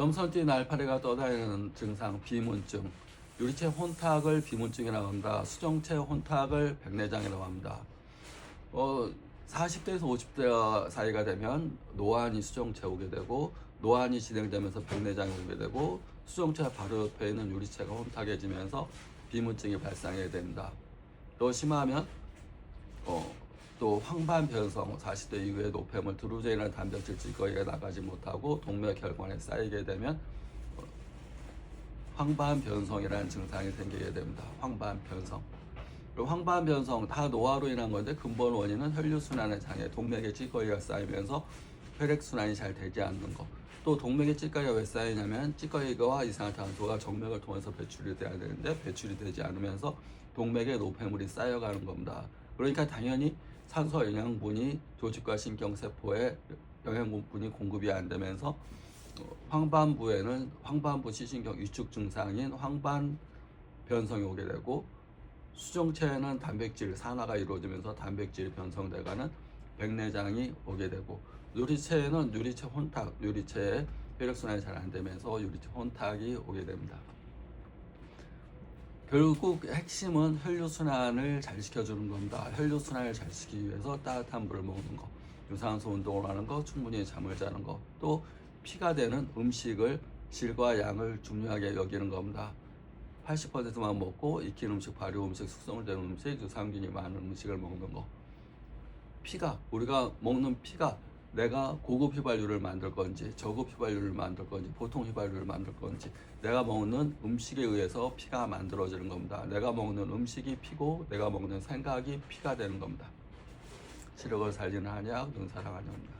점선 뛴 알파리가 떠다니는 증상 비문증 유리체 혼탁을 비문증이라고 합니다. 수정체 혼탁을 백내장이라고 합니다. 어, 40대에서 50대 사이가 되면 노안이 수정체 오게 되고 노안이 진행되면서 백내장이 오게 되고 수정체 바로 옆에 있는 유리체가 혼탁해지면서 비문증이 발생하게 됩니다. 또 심하면 어, 또 황반 변성 40대 이후에 노폐물 드루제이라는 단백질 찌꺼기가 나가지 못하고 동맥 혈관에 쌓이게 되면 어, 황반 변성이라는 증상이 생기게 됩니다. 황반 변성. 황반 변성 다 노화로 인한 건데 근본 원인은 혈류 순환의 장애, 동맥에 찌꺼기가 쌓이면서 혈액 순환이 잘 되지 않는 거. 또 동맥에 찌꺼기가 왜 쌓이냐면 찌꺼기와 이산화탄소가 정맥을 통해서 배출이 돼야 되는데 배출이 되지 않으면서 동맥에 노폐물이 쌓여가는 겁니다. 그러니까 당연히 산소 영양분이 조직과 신경세포에 영양분이 공급이 안 되면서 어, 황반부에는 황반부 시신경 위축 증상인 황반 변성이 오게 되고 수정체에는 단백질 산화가 이루어지면서 단백질이 변성돼가는 백내장이 오게 되고 유리체에는 유리체 혼탁, 유리체에 혈액순환이 잘 안 되면서 유리체 혼탁이 오게 됩니다. 결국 핵심은 혈류순환을 잘 시켜주는 겁니다. 혈류순환을 잘 시키기 위해서 따뜻한 물을 먹는 거, 유산소 운동을 하는 거, 충분히 잠을 자는 거, 또 피가 되는 음식을 질과 양을 중요하게 여기는 겁니다. 80%만 먹고 익힌 음식, 발효 음식, 숙성을 된 음식, 유산균이 많은 음식을 먹는 거. 피가 우리가 먹는 피가 내가 고급 휘발유를 만들 건지 저급 휘발유를 만들 건지 보통 휘발유를 만들 건지 내가 먹는 음식에 의해서 피가 만들어지는 겁니다. 내가 먹는 음식이 피고 내가 먹는 생각이 피가 되는 겁니다. 시력을 살리는 한약, 눈사랑 한약입니다.